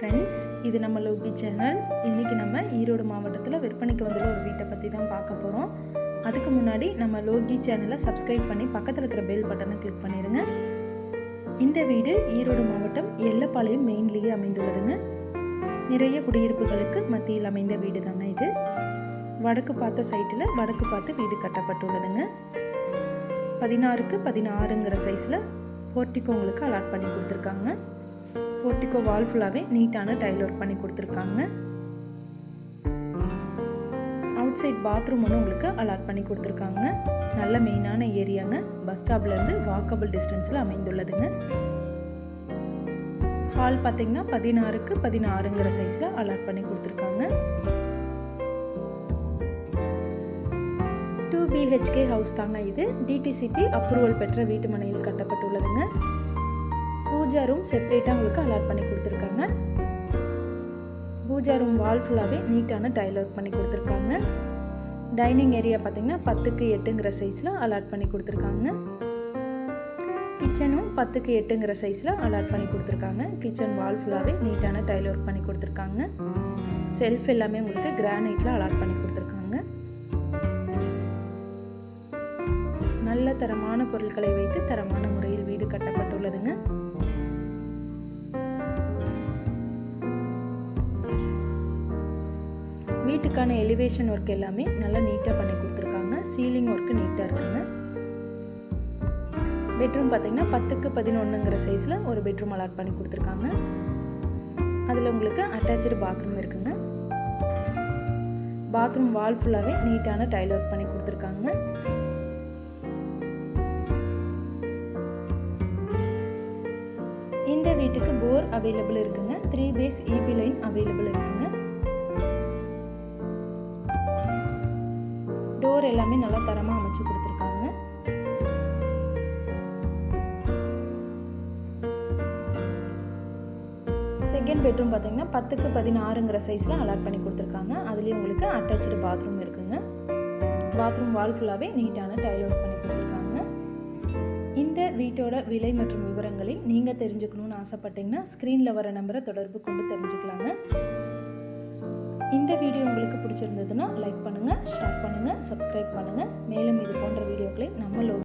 Friends இது நம்ம Loki channel இன்றைக்கி நம்ம ஈரோடு மாவட்டத்தில் விற்பனைக்கு வந்துள்ள ஒரு வீட்டை பற்றி தான் பார்க்க போகிறோம் அதுக்கு முன்னாடி நம்ம லோகி சேனலை சப்ஸ்கிரைப் பண்ணி பக்கத்தில் இருக்கிற பெல் பட்டனை கிளிக் பண்ணிடுங்க இந்த வீடு ஈரோடு மாவட்டம் எல்லப்பாளையம் மெயின்லேயே அமைந்துள்ளதுங்க. நிறைய குடியிருப்புகளுக்கு மத்தியில் அமைந்த வீடு தாங்க இது. வடக்கு பார்த்த சைட்டில் வடக்கு பார்த்து வீடு கட்டப்பட்டுள்ளதுங்க. பதினாறுக்கு பதினாறுங்கிற சைஸில் போர்ட்டிக்கோ உங்களுக்கு அலாட் பண்ணி கொடுத்துருக்காங்க. இருக்க வால் ஃபுல்லாகவே நீட்டான டைல் ஒர்க் பண்ணி கொடுத்துருக்காங்க. அவுட் சைட் பாத்ரூம் ஒன்று உங்களுக்கு அலாட் பண்ணி கொடுத்துருக்காங்க. நல்ல மெயினான ஏரியாங்க பஸ் ஸ்டாப்லேருந்து வாக்கபிள் டிஸ்டன்ஸில் அமைந்துள்ளதுங்க. ஹால் பார்த்தீங்கன்னா பதினாறுக்கு பதினாறுங்கிற சைஸில் அலாட் பண்ணி கொடுத்துருக்காங்க. டூ பிஹெச்கே ஹவுஸ் தாங்க இது. டிடிசிபி அப்ரூவல் பெற்ற வீட்டு மனையில் கட்டப்பட்டுள்ளதுங்க. பூஜா ரூம் செப்பரேட்டாக உங்களுக்கு அலாட் பண்ணி கொடுத்துருக்காங்க. பூஜா ரூம் வால் ஃபுல்லாகவே நீட்டான டைல் ஒர்க் பண்ணி கொடுத்துருக்காங்க. டைனிங் ஏரியா பார்த்தீங்கன்னா பத்துக்கு எட்டுங்கிற சைஸில் அலாட் பண்ணி கொடுத்துருக்காங்க. கிச்சனும் பத்துக்கு எட்டுங்கிற சைஸில் அலாட் பண்ணி கொடுத்துருக்காங்க. கிச்சன் வால் ஃபுல்லாகவே நீட்டான டைல் ஒர்க் பண்ணி கொடுத்துருக்காங்க. செல்ஃப் எல்லாமே உங்களுக்கு கிரானைட்டில் அலாட் பண்ணி கொடுத்துருக்காங்க. நல்ல தரமான பொருட்களை வைத்து தரமான முறையில் வீடு கட்டப்பட்டுள்ளதுங்க. வீட்டுக்கான எலிவேஷன் ஒர்க் எல்லாமே நல்லா நீட்டாக பண்ணி கொடுத்துருக்காங்க. சீலிங் ஒர்க்கு நீட்டாக இருக்குங்க. பெட்ரூம் பார்த்தீங்கன்னா பத்துக்கு பதினொன்றுங்கிற சைஸில் ஒரு பெட்ரூம் அலாட் பண்ணி கொடுத்துருக்காங்க. அதில் உங்களுக்கு அட்டாச்சு பாத்ரூம் இருக்குங்க. பாத்ரூம் வால் ஃபுல்லாகவே நீட்டான டைல் ஒர்க் பண்ணி கொடுத்துருக்காங்க. இந்த வீட்டுக்கு போர் அவைலபிள் இருக்குங்க. Three phase EB line available இருக்குங்க. டோர் எல்லாமே நல்லா தரமாக அமைச்சு கொடுத்துருக்காங்க. செகண்ட் பெட்ரூம் பார்த்தீங்கன்னா பத்துக்கு பதினாறுங்கிற சைஸில் அலாட் பண்ணி கொடுத்துருக்காங்க. அதுலேயும் உங்களுக்கு அட்டாச்சு பாத்ரூம் இருக்குங்க. பாத்ரூம் வால் ஃபுல்லாகவே நீட்டான டைல் ஒர்க் பண்ணி கொடுத்துருக்காங்க. இந்த வீட்டோட விலை மற்றும் விவரங்களை நீங்கள் தெரிஞ்சுக்கணும்னு ஆசைப்பட்டீங்கன்னா ஸ்க்ரீனில் வர நம்பரை தொடர்பு கொண்டு தெரிஞ்சுக்கலாங்க. இந்த வீடியோ உங்களுக்கு பிடிச்சிருந்ததுன்னா லைக் பண்ணுங்கள் ஷேர் பண்ணுங்கள் சப்ஸ்கிரைப் பண்ணுங்கள் மேலும் இது போன்ற வீடியோக்களை நம்மளோட